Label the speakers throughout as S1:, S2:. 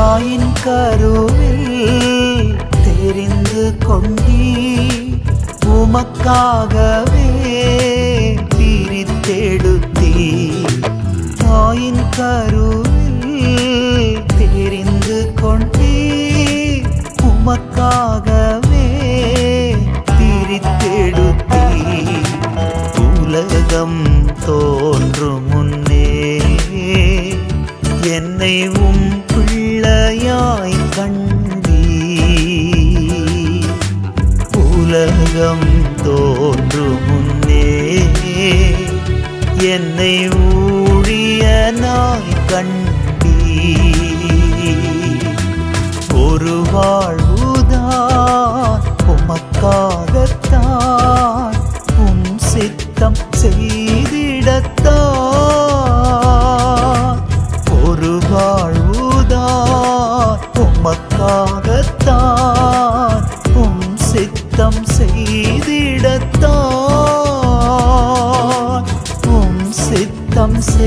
S1: தாயின் கருவில் தெரிந்து கொண்டீ உமக்காகவே பிரித்தெடுத்தீ தாயின் கருவில் தெரிந்து கொண்டீ உமக்காகவே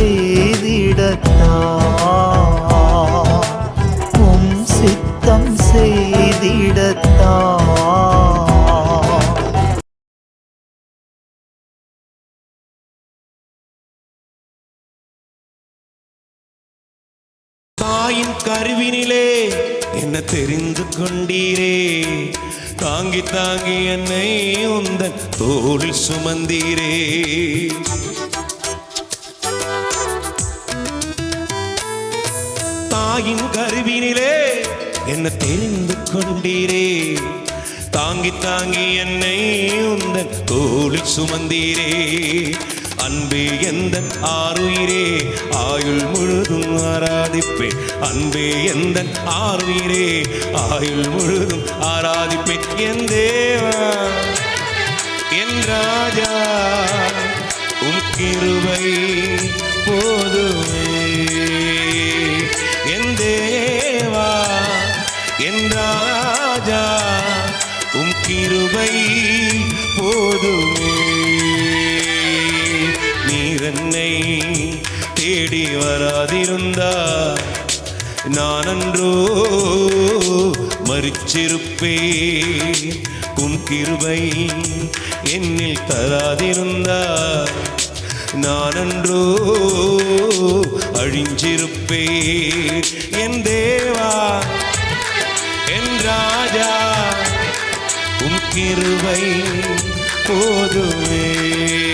S1: செய்திடத்தான். உம் சித்தம் செய்திடத்தான்.
S2: தாயின் கருவினிலே என்ன தெரிந்து கொண்டீரே? தாங்கி தாங்கி என்னை உந்தன் தோளில் சுமந்தீரே. தாயின் கருவினிலே என்ன தெரிந்து கொண்டீரே. தாங்கி தாங்கி என்னை உந்தன் தோளில் சுமந்தீரே. அன்பே எந்த ஆறுயிரே ஆயுள் முழுதும் ஆராதிப்பேன் அன்பே எந்த ஆறுயிரே ஆயுள் முழுதும் ஆராதிப்பேன் என் தேவா என் ராஜா உம் கிருபை போதுமே. கிருபை போதுமே. நீரன்னை தேடி வராதிருந்தா நான் அன்றோ மறிச்சிருப்பே. உன் கிருபை என்னில் தராதிருந்தா நான் அன்றோ அழிஞ்சிருப்பே. என் தேவா என் ராஜா கிருவை கிருபை போதுமே.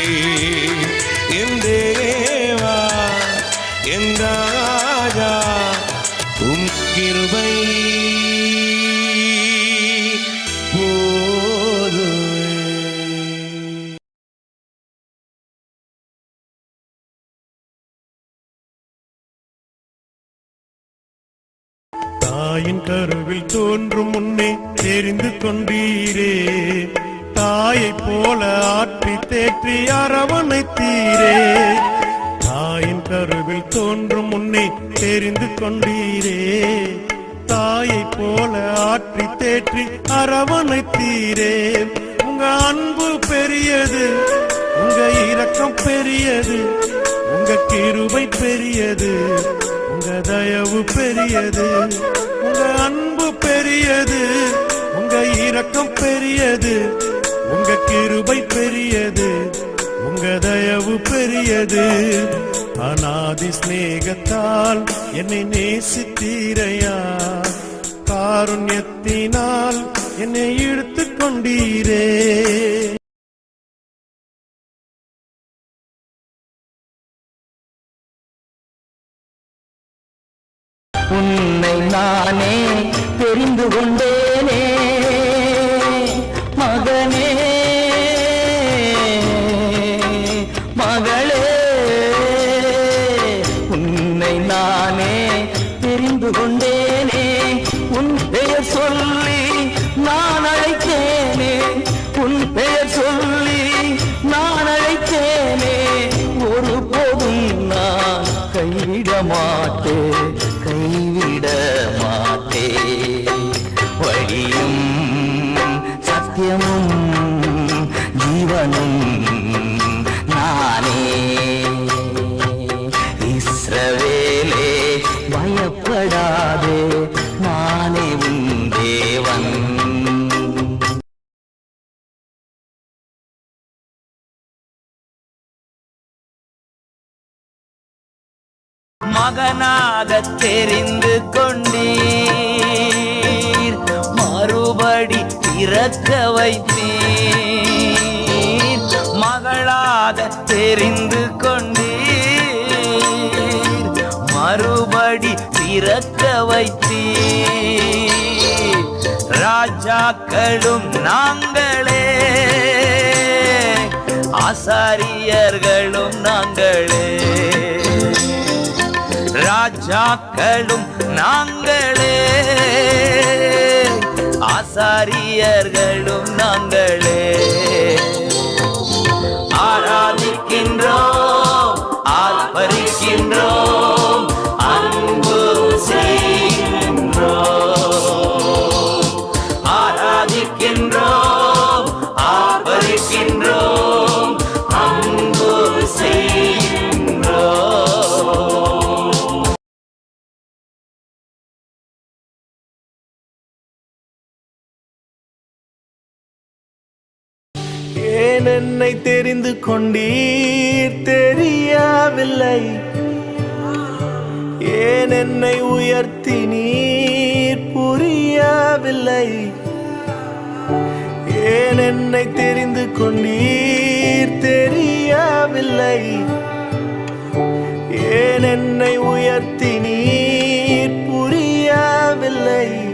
S3: கருவில் தோன்றும் முன்னே தெரிந்து கொண்டீரே. தாயைப் போல ஆற்றி தேற்றி அரவணைத்தீரே. தாயின் கருவில் தோன்றும் முன்னே தெரிந்து கொண்டீரே. தாயைப் போல ஆற்றி தேற்றி அரவணைத்தீரே. உங்க அன்பு பெரியது உங்க இரக்கம் பெரியது உங்க கிருபை பெரியது உங்க தயவு பெரியது பெரியது உங்க இரக்கம் பெரியது உங்க கிருபை பெரியது உங்க தயவு பெரியது. அநாதி ஸ்நேகத்தால் என்னை நேசித்தீரையா? காருண்யத்தினால் என்னை இழுத்து கொண்டீரே.
S4: உன்னை நானே தெரிந்து கொண்டேனே. மகனே மகளே உன்னை நானே தெரிந்து கொண்டேனே. உன் பெயர் சொல்லி நான் அழைத்தேனே. உன் பெயர் சொல்லி நான் அழைத்தேனே. ஒரு போதும் நான் கைவிட மாட்டேன். மகனாக தெரிந்து கொண்டீர். மறுபடி பிறக்க வைத்தீர். மகளாக தெரிந்து கொண்டீர். மறுபடி பிறக்க வைத்தீர். ராஜாக்களும் நாங்களே ஆசாரியர்களும் நாங்களே. ராஜாக்களும் நாங்களே. ஆசாரியர்களும் நாங்களே. ஆராதிக்கின்றோம்.
S5: ஏன் என்னை தெரிந்து கொண்டீர்? தெரியவில்லை. ஏன் என்னை உயர்த்தினீர்? புரியவில்லை. ஏன் என்னை தெரிந்து கொண்டீர்? தெரியவில்லை. ஏன் என்னை உயர்த்தினீர்? புரியவில்லை.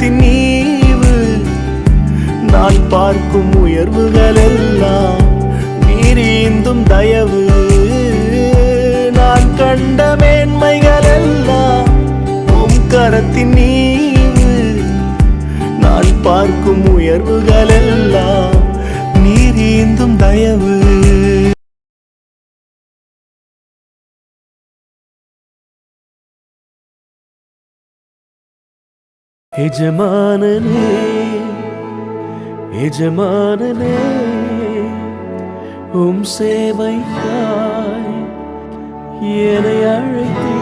S5: கரத்தின் நீவு. நான் பார்க்கும் உயர்வுகள் எல்லாம் நீரீந்தும் தயவு. நான் கண்ட மேன்மைகள் எல்லாம் உம் கரத்தின் நீவு. நான் பார்க்கும் உயர்வுகள் எல்லாம் நீரீந்தும் தயவு. எஜமானனே எஜமானனே உம் சேவைக்காய் என்னை அழைத்தீ.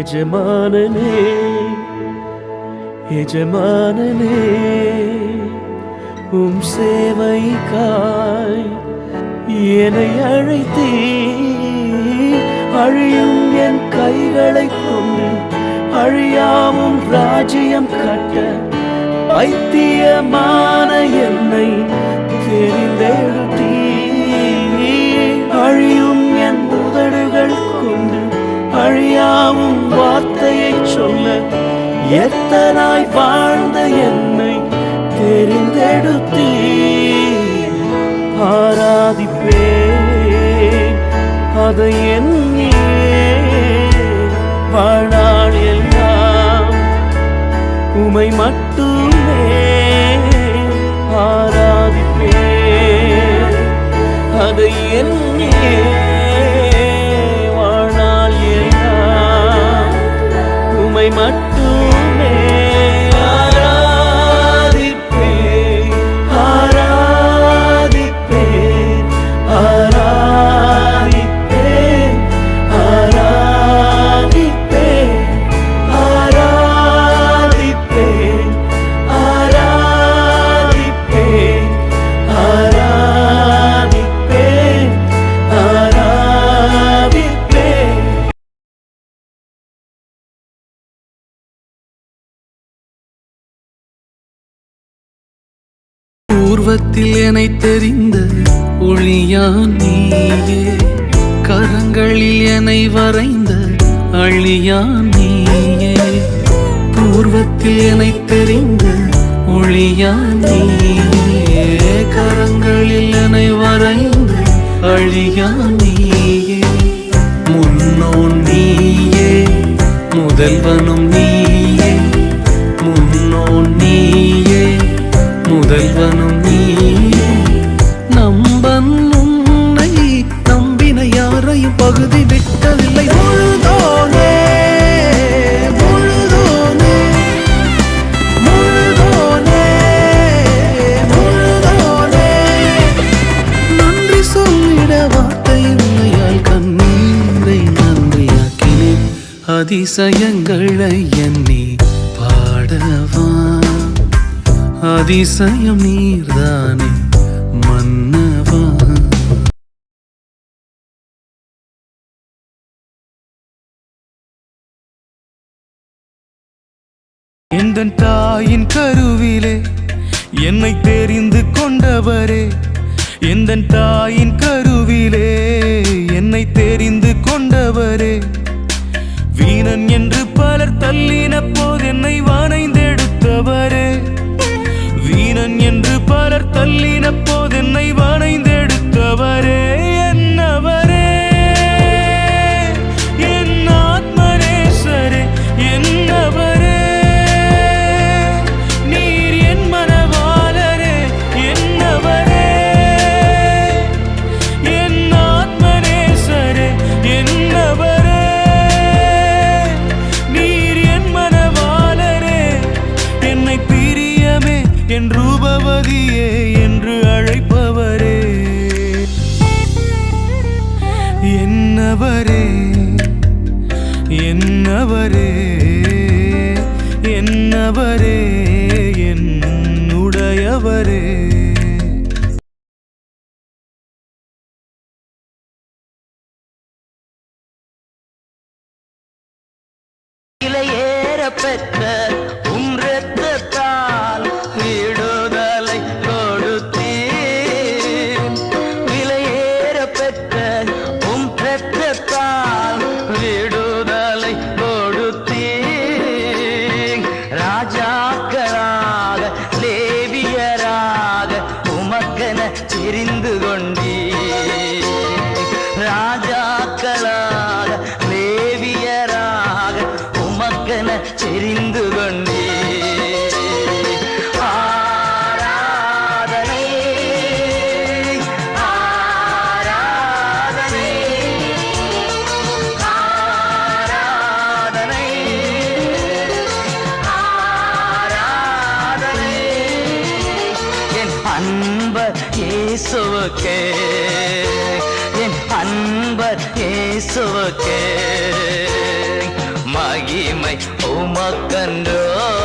S5: எஜமானனே எஜமானனே உம் சேவைக்காய் என்னை அழைத்தே. அழியும் என் கைகளை கொண்டு அழியாவும் ராஜ்யம் கட்ட பைத்தியமான என்னை தெரிந்தெழுத்தீ அழியும் என் உதடுகள் கொண்டு அழியாவும் வார்த்தையை சொல்ல எத்தனாய் வாழ்ந்த என்னை தெரிந்தெடுத்தீ ஆராதிப்பே அதை எண்ணியே உம்மை மட்டுமே ஆராதிப்பே அதை என்னே வாழ்நாள் எல்லாம் உமை மட்டும்
S6: உள்ளத்தில் என தெரிந்த ஒளியான் நீயே. கரங்களில் என வரைந்த அழியான் நீயே. பூர்வத்தில் என தெரிந்த ஒளியான் நீயே. கரங்களில் என வரைந்த அழியான் நீயே. முன்னோன் நீயே முதல்வனும் நீ பகுதி விட்டதில்லை. முழுதோனே முழுதோனே முழுதோனே முழுதோனே. நன்றி சொல்லிட வார்த்தை இல்லையால் கண்ணீரை நன்றியாக்கினேன். அதிசயங்களை எண்ணி பாடவா? அதிசயம் நீர்தானே.
S7: எந்தன் தாயின் கருவிலே என்னை தெரிந்து கொண்டவரே. எந்தன் தாயின் கருவிலே என்னை தெரிந்து கொண்டவரே. வீணன் என்று பலர் தள்ளின போது என்னை
S4: வா பெற்ற உம் இரத்தத்தால் விடுதலை கொடுத்தீர் விலையேற பெற்ற உம் இரத்தத்தால் விடுதலை கொடுத்தீர் ராஜாக்களாக லேவியராக உமக்கென தெரிந்து கொண்டு இயேசுவுக்கே. என் அன்பர் இயேசுவுக்கே. மகிமை உமக்கன்றோ.